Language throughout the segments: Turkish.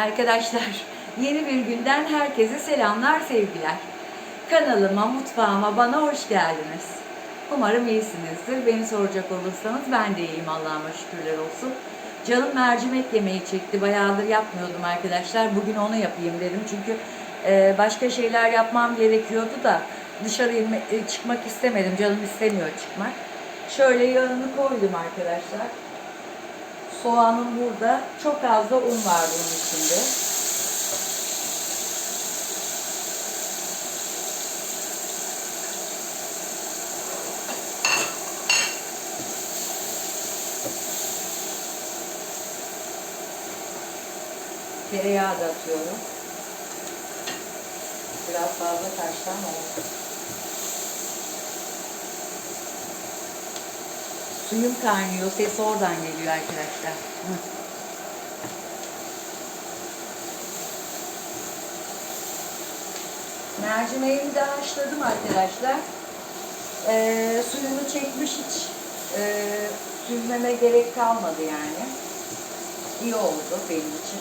Arkadaşlar yeni bir günden herkese selamlar sevgiler. Kanalıma, mutfağıma, bana hoş geldiniz. Umarım iyisinizdir. Beni soracak olursanız ben de iyiyim Allah'ıma şükürler olsun. Canım mercimek yemeği çekti. Bayağıdır yapmıyordum arkadaşlar. Bugün onu yapayım dedim. Çünkü e, başka şeyler yapmam gerekiyordu da dışarı e, çıkmak istemedim. Canım istemiyor çıkmak. Şöyle yağını koydum arkadaşlar. Soğanım burada. Çok az da un var bunun içinde. Tereyağı da atıyorum. Biraz fazla ama Suyum kaynıyor. Ses oradan geliyor arkadaşlar. Hı. Mercimeğimi de haşladım arkadaşlar. Ee, suyunu çekmiş hiç e, süzmeme gerek kalmadı yani. İyi oldu benim için.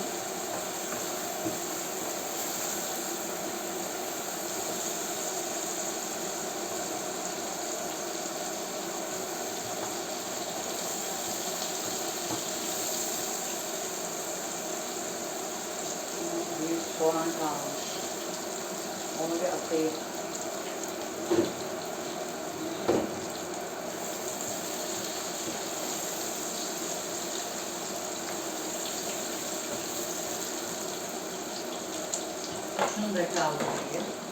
Büyük soğan kalmış. Onu bir atayım. Şunu da kaldırayım.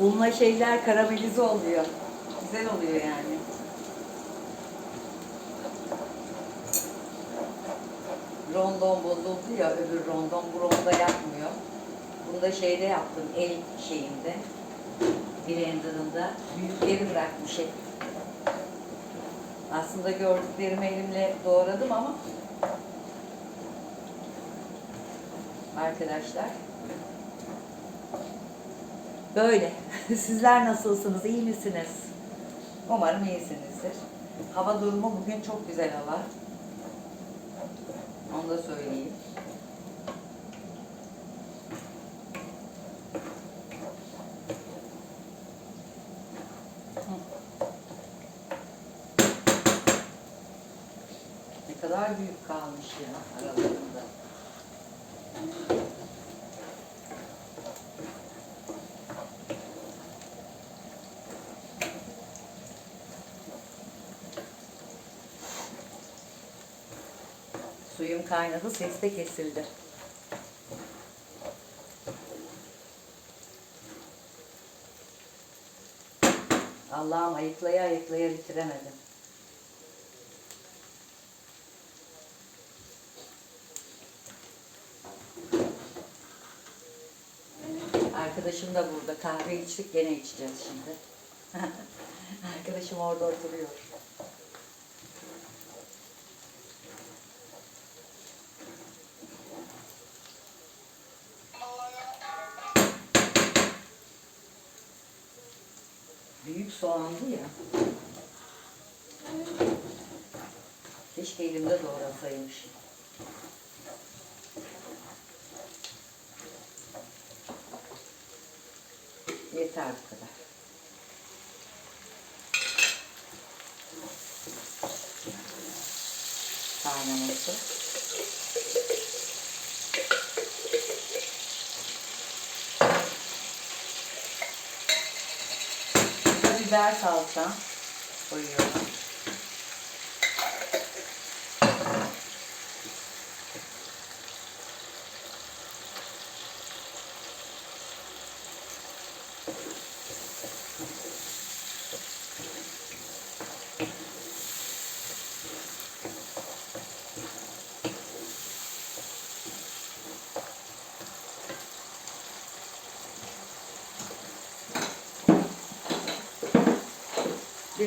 Unla şeyler karamelize oluyor. Güzel oluyor yani. Rondon bozuldu ya öbür rondon bu ronda yapmıyor. Bunu da şeyde yaptım el şeyinde. Blender'ında. Büyükleri bırakmış hep. Aslında gördüklerimi elimle doğradım ama arkadaşlar Böyle. Sizler nasılsınız? İyi misiniz? Umarım iyisinizdir. Hava durumu bugün çok güzel hava. Onu da söyleyeyim. Ne kadar büyük kalmış ya aralarında. Suyum kaynadı, ses de kesildi. Allah'ım ayıklaya ayıklaya bitiremedim. Arkadaşım da burada. Kahve içtik, gene içeceğiz şimdi. Arkadaşım orada oturuyor. Büyük soğandı ya. Keşke elimde doğrasaymışım. Yeter bu kadar. Kaynaması. Burada biber salça koyuyorum.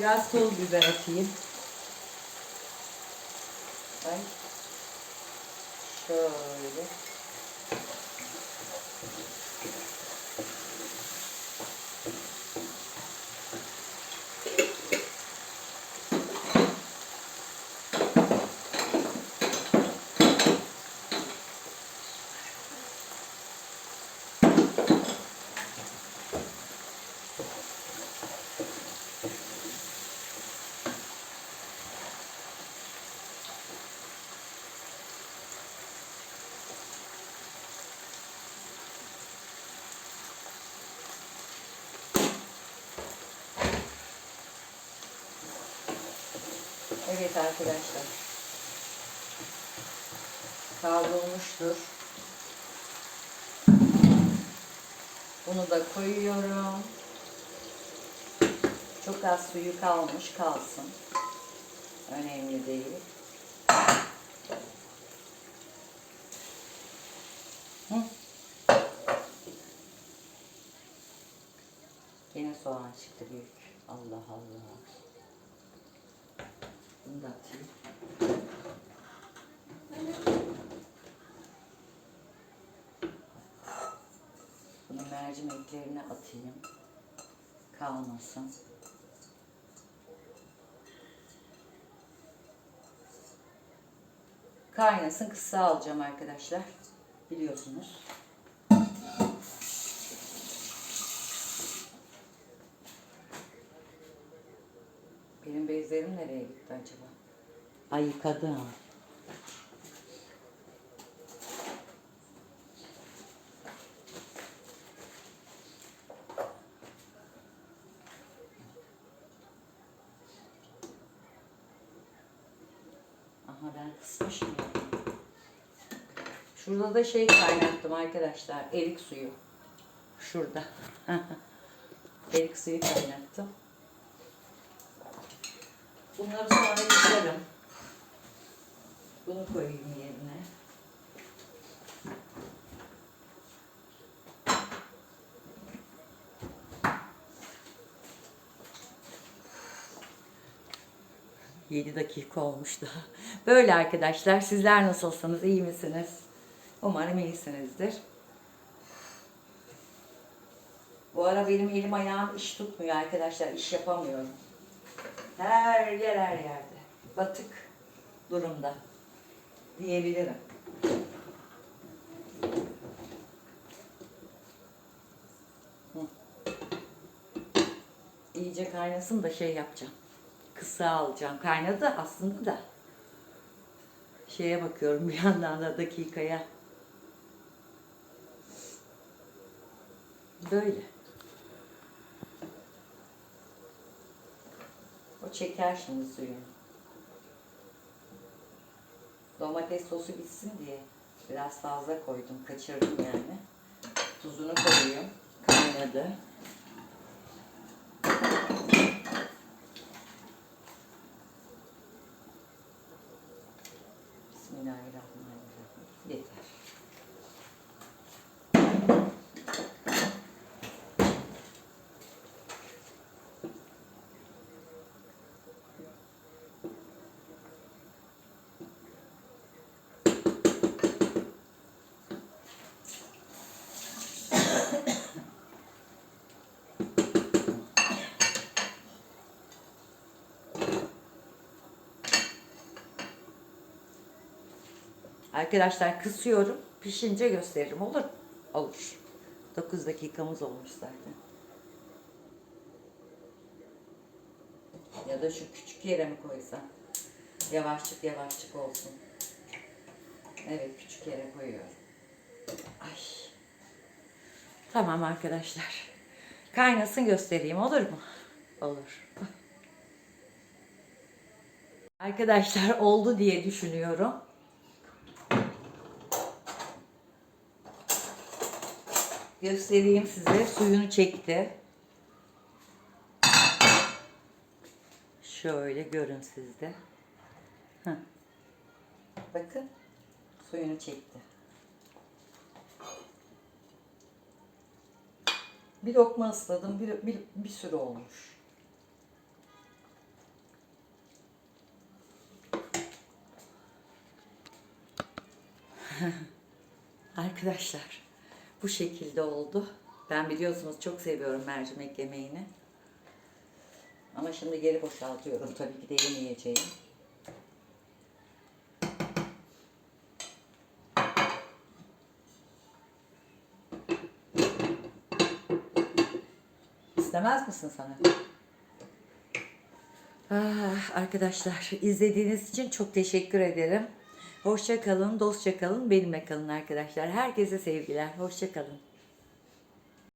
biraz toz biber atayım. Ay. Şöyle. Evet arkadaşlar. Kavrulmuştur. Bunu da koyuyorum. Çok az suyu kalmış kalsın. Önemli değil. Hı. Yine soğan çıktı büyük. Allah Allah. Bunu da atayım. Bunu mercimeklerine atayım. Kalmasın. Kaynasın kısa alacağım arkadaşlar. Biliyorsunuz. Benim bezlerim nereye gitti acaba? Ay yıkadım. Aha ben kısmışım ya. Şurada da şey kaynattım arkadaşlar. Erik suyu. Şurada. Erik suyu kaynattım. Bunları sonra yıkarım. Bunu koyayım yerine. Yedi dakika olmuş daha. Böyle arkadaşlar. Sizler nasılsınız? iyi misiniz? Umarım iyisinizdir. Bu ara benim elim ayağım iş tutmuyor arkadaşlar. İş yapamıyorum. Her yer her yerde. Batık durumda diyebilirim. İyice kaynasın da şey yapacağım. Kısa alacağım. Kaynadı aslında da. Şeye bakıyorum bir yandan da dakikaya. Böyle. O çeker şimdi suyunu. Domates sosu bitsin diye biraz fazla koydum. Kaçırdım yani. Tuzunu koyuyorum. Kaynadı. Bismillahirrahmanirrahim. Yeter. Arkadaşlar kısıyorum. Pişince gösteririm. Olur mu? Olur. 9 dakikamız olmuş zaten. Ya da şu küçük yere mi koysam? Yavaşçık yavaşçık olsun. Evet küçük yere koyuyorum. Ay. Tamam arkadaşlar. Kaynasın göstereyim olur mu? Olur. Arkadaşlar oldu diye düşünüyorum. Göstereyim size. Suyunu çekti. Şöyle görün sizde. Bakın. Suyunu çekti. Bir lokma ısladım. Bir, bir, bir sürü olmuş. Arkadaşlar bu şekilde oldu. Ben biliyorsunuz çok seviyorum mercimek yemeğini. Ama şimdi geri boşaltıyorum tabii ki de yemeyeceğim. İstemez misin sana? Ah, arkadaşlar izlediğiniz için çok teşekkür ederim. Hoşça kalın, dostça kalın, benimle kalın arkadaşlar. Herkese sevgiler. Hoşça kalın.